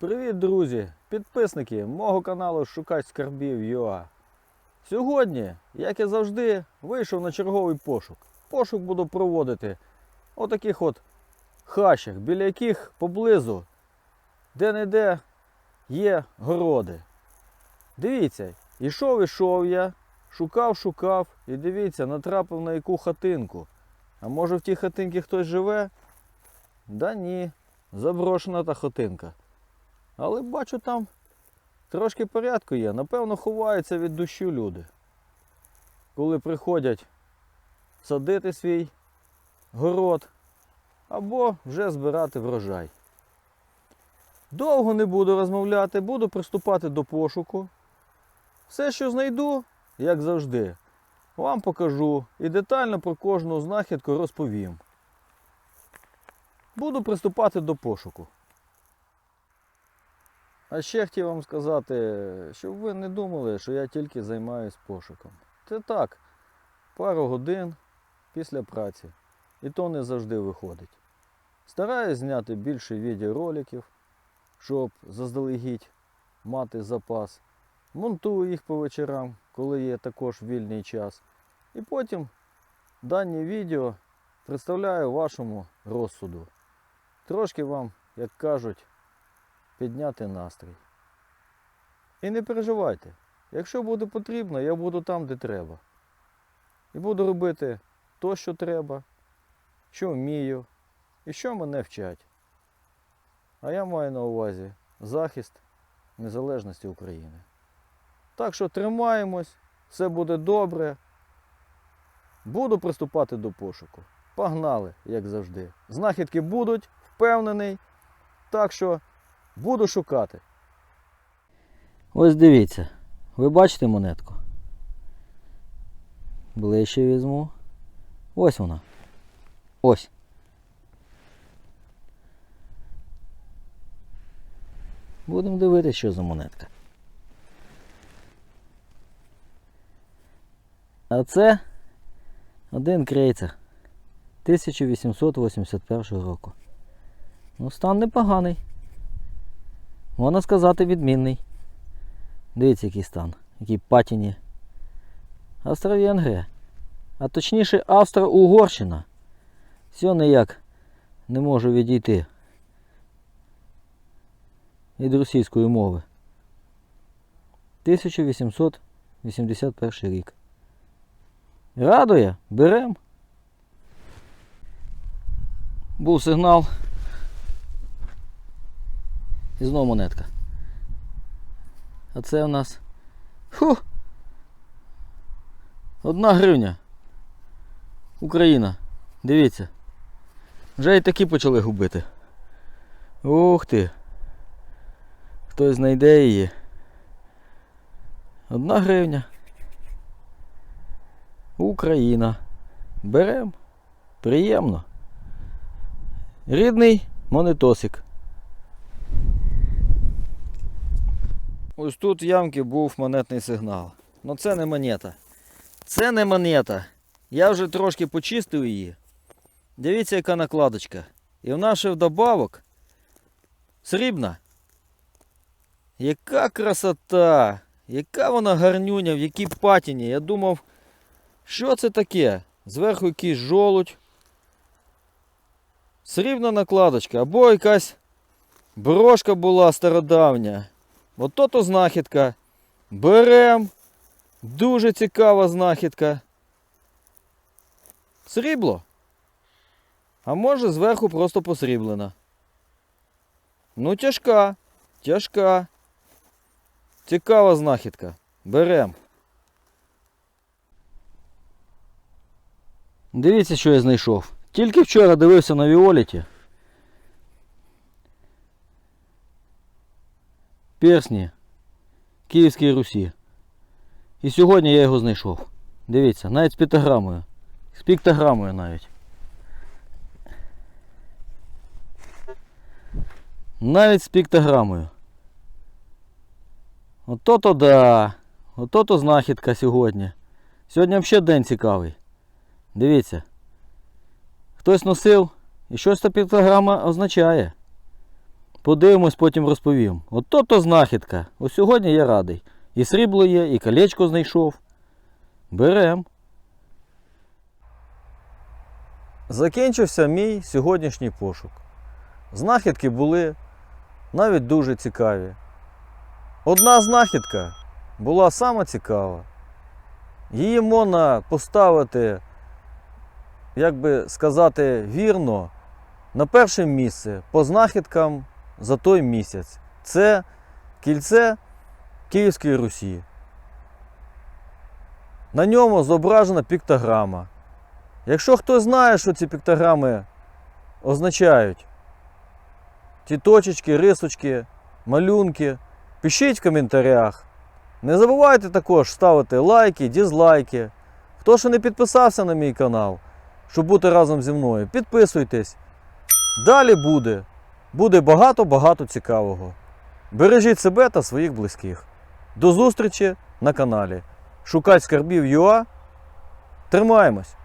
Привіт, друзі! Підписники мого каналу Шукач Скарбів ЮА. Сьогодні, як і завжди, вийшов на черговий пошук. Пошук буду проводити у таких от хащах, біля яких поблизу де-не-де є городи. Дивіться, ішов, ішов я, шукав, шукав і дивіться, натрапив на яку хатинку. А може в тій хатинці хтось живе? Да ні, заброшена та хатинка. Але бачу там трошки порядку є. Напевно, ховаються від дощу люди. Коли приходять садити свій город або вже збирати врожай. Довго не буду розмовляти, буду приступати до пошуку. Все, що знайду, як завжди, вам покажу і детально про кожну знахідку розповім. Буду приступати до пошуку. А ще хотів вам сказати, щоб ви не думали, що я тільки займаюсь пошуком. Це так, пару годин після праці. І то не завжди виходить. Стараюсь зняти більше відеороликів, щоб заздалегідь мати запас. Монтую їх по вечорам, коли є також вільний час. І потім дані відео представляю вашому розсуду. Трошки вам, як кажуть, підняти настрій. І не переживайте, якщо буде потрібно, я буду там, де треба. І буду робити то, що треба, що вмію і що мене вчать. А я маю на увазі захист незалежності України. Так що тримаємось, все буде добре. Буду приступати до пошуку. Погнали, як завжди. Знахідки будуть, впевнений. Так що буду шукати. Ось дивіться. Ви бачите монетку? Ближче візьму. Ось вона. Ось. Будемо дивитися, що за монетка. А це один крейцер 1881 року. Ну, стан непоганий. Можна сказати, відмінний. Дивіться, який стан, який патіні. Австро-Венгрія. А точніше Австро-Угорщина. Все ніяк не можу відійти від російської мови. 1881 рік. Радує, берем. Був сигнал. І знову монетка. А це у нас. Фу! Одна гривня. Україна. Дивіться. Вже і такі почали губити. Ух ти. Хтось знайде її. Одна гривня. Україна. Берем. Приємно. Рідний монетосик. Ось тут в ямці був монетний сигнал. Ну це не монета. Це не монета. Я вже трошки почистив її. Дивіться, яка накладочка. І вона ще вдобавок срібна. Яка красота! Яка вона гарнюня, в якій патіні. Я думав, що це таке? Зверху якийсь жолудь. Срібна накладочка, або якась брошка була стародавня. Ото то знахідка. Берем. Дуже цікава знахідка. Срібло. А може зверху просто посріблена. Ну, тяжка. Тяжка. Цікава знахідка. Берем. Дивіться, що я знайшов. Тільки вчора дивився на Віоліті. Персні Київській Русі. І сьогодні я його знайшов. Дивіться, навіть з піктограмою. З піктограмою навіть. Навіть з піктограмою. Ото то да. Ото то знахідка сьогодні. Сьогодні взагалі день цікавий. Дивіться. Хтось носив і щось та піктограма означає. Подивимось, потім розповім. От то то знахідка. Ось сьогодні я радий. І срібло є, і колечко знайшов. Берем. Закінчився мій сьогоднішній пошук. Знахідки були навіть дуже цікаві. Одна знахідка була сама цікава. Її можна поставити, як би сказати, вірно, на перше місце по знахідкам за той місяць. Це кільце Київської Русі. На ньому зображена піктограма. Якщо хтось знає, що ці піктограми означають, ті точечки, рисочки, малюнки, пишіть в коментарях. Не забувайте також ставити лайки, дізлайки. Хто ще не підписався на мій канал, щоб бути разом зі мною, підписуйтесь. Далі буде. Буде багато-багато цікавого. Бережіть себе та своїх близьких. До зустрічі на каналі. Шукать скарбів ЮА. Тримаємось!